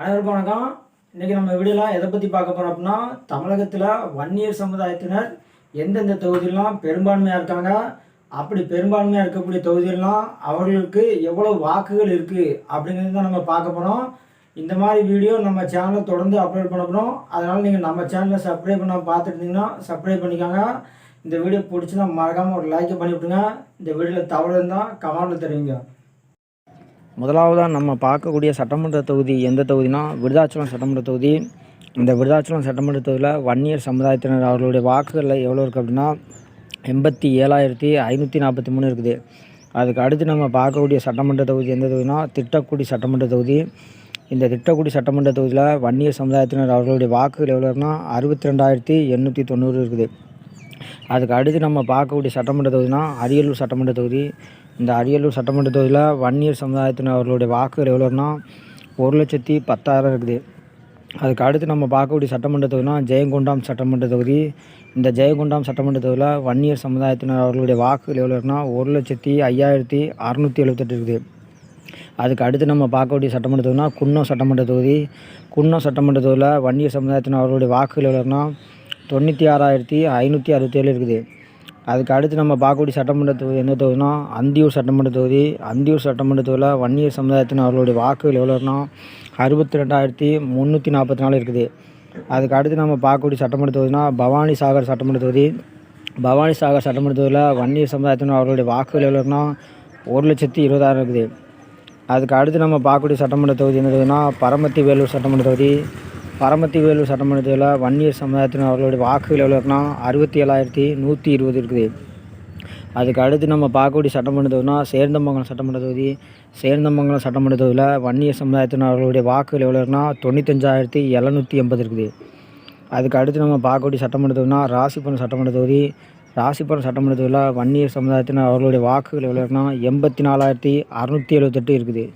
அனைவருக்கும் வணக்கம். இன்றைக்கி நம்ம வீடியோலாம் எதை பற்றி பார்க்க போகிறோம் அப்படின்னா தமிழகத்தில் வன்னியர் சமுதாயத்தினர் எந்தெந்த தொகுதியிலாம் பெரும்பான்மையாக இருக்காங்க அப்படி பெரும்பான்மையாக இருக்கக்கூடிய தொகுதியிலாம் அவர்களுக்கு எவ்வளோ வாக்குகள் இருக்குது அப்படிங்கிறது தான் நம்ம பார்க்க போகிறோம் இந்த மாதிரி வீடியோ நம்ம சேனலில் தொடர்ந்து அப்லோட் பண்ண போகிறோம் அதனால் நீங்கள் நம்ம சேனலை சப்ஸ்கிரைப் பண்ண பார்த்துருந்தீங்கன்னா சப்ஸ்கிரைப் பண்ணிக்கோங்க. இந்த வீடியோ பிடிச்சினா மறக்காமல் ஒரு லைக்கை பண்ணி விட்டுருங்க இந்த வீடியோவில் தவறு இருந்தால் கமெண்ட்டில் தெரிவிங்க. முதலாவதாக நம்ம பார்க்கக்கூடிய சட்டமன்ற தொகுதி எந்த தொகுதினா விருதாச்சலம் சட்டமன்ற தொகுதி. இந்த விருதாச்சலம் சட்டமன்ற தொகுதியில் வன்னியர் சமுதாயத்தினர் அவர்களுடைய வாக்குகளில் எவ்வளோ இருக்குது அப்படின்னா எண்பத்தி ஏழாயிரத்தி ஐநூற்றி நாற்பத்தி மூணு இருக்குது. அதுக்கு அடுத்து நம்ம பார்க்கக்கூடிய சட்டமன்ற தொகுதி எந்த தொகுதினா திட்டக்குடி சட்டமன்ற தொகுதி. இந்த திட்டக்குடி சட்டமன்ற தொகுதியில் வன்னியர் சமுதாயத்தினர் அவர்களுடைய வாக்குகள் எவ்வளோ இருக்குன்னா அறுபத்தி ரெண்டாயிரத்தி எண்ணூற்றி தொண்ணூறு இருக்குது. அதுக்கு அடுத்து நம்ம பார்க்கக்கூடிய சட்டமன்ற தொகுதினா அரியலூர் சட்டமன்ற தொகுதி. இந்த அரியலூர் சட்டமன்ற தொகுதியில் வன்னியர் சமுதாயத்தினர் அவர்களுடைய வாக்குகள் எவ்வளோன்னா ஒரு லட்சத்தி பத்தாயிரம் இருக்குது. அதுக்கு அடுத்து நம்ம பார்க்கக்கூடிய சட்டமன்ற தொகுதினா ஜெயங்கொண்டாம் சட்டமன்ற தொகுதி. இந்த ஜெயங்கொண்டாம் சட்டமன்ற தொகுதியில் வன்னியர் சமுதாயத்தினர் அவர்களுடைய வாக்குகள் எவ்வளோ இருக்குன்னா ஒரு லட்சத்தி ஐயாயிரத்தி அறநூற்றி எழுபத்தெட்டு இருக்குது. அதுக்கு அடுத்து நம்ம பார்க்கக்கூடிய சட்டமன்ற தொகுதினா குன்னம் சட்டமன்ற தொகுதி. குன்னம் சட்டமன்ற தொகுதியில் வன்னியர் சமுதாயத்தினர் அவர்களுடைய வாக்குகள் எவ்வளோன்னா தொண்ணூற்றி ஆறாயிரத்தி ஐநூற்றி அறுபத்தேழு இருக்குது. அதுக்கு அடுத்து நம்ம பார்க்கக்கூடிய சட்டமன்ற தொகுதி எந்த தொகுதினா அந்தியூர் சட்டமன்ற தொகுதி. அந்தியூர் சட்டமன்ற தொகுதியில் வன்னியர் சமுதாயத்தின் அவர்களுடைய வாக்குகள் எவ்வளோனா அறுபத்தி ரெண்டாயிரத்தி முந்நூற்றி நாற்பத்தி நாலு இருக்குது. அதுக்கு அடுத்து நம்ம பார்க்கக்கூடிய சட்டமன்ற தொகுதினா பவானி சாகர் சட்டமன்ற தொகுதி. பவானி சாகர் சட்டமன்ற தொகுதியில் வன்னியர் சமுதாயத்தினர் அவர்களுடைய வாக்குகள் எவ்வளோனா ஒரு லட்சத்தி இருபதாயிரம் இருக்குது. அதுக்கு அடுத்து நம்ம பார்க்கக்கூடிய சட்டமன்ற தொகுதி என்ன தொகுதினா பரமத்தி வேலூர் சட்டமன்ற தொகுதி. பரமத்தி வேலூர் சட்டமன்ற தொகுதியில் வன்னியர் சமுதாயத்தினர் அவர்களுடைய வாக்குகள் எவ்வளோ இருக்குன்னா அறுபத்தி ஏழாயிரத்தி நூற்றி இருபது இருக்குது. அதுக்கு அடுத்து நம்ம பார்க்கக்கூடிய சட்டமன்ற தொகுதினா சேர்ந்தமங்கலம் சட்டமன்ற தொகுதி. சேர்ந்தமங்கலம் சட்டமன்ற தொகுதியில் வன்னியர் சமுதாயத்தினர் அவர்களுடைய வாக்குகள் எவ்வளோ இருக்குன்னா தொண்ணூத்தஞ்சாயிரத்தி எழுநூற்றி எண்பது இருக்குது. அதுக்கு அடுத்து நம்ம பார்க்கக்கூடிய சட்டமன்ற தொகுதினா ராசிபுரம் சட்டமன்ற தொகுதி. ராசிபுரம் சட்டமன்ற தொகுதியில் வன்னியர் சமுதாயத்தினர் அவர்களுடைய வாக்குகள் எவ்வளோ இருக்குன்னா எண்பத்தி நாலாயிரத்தி அறநூற்றி எழுபத்தெட்டு இருக்குது.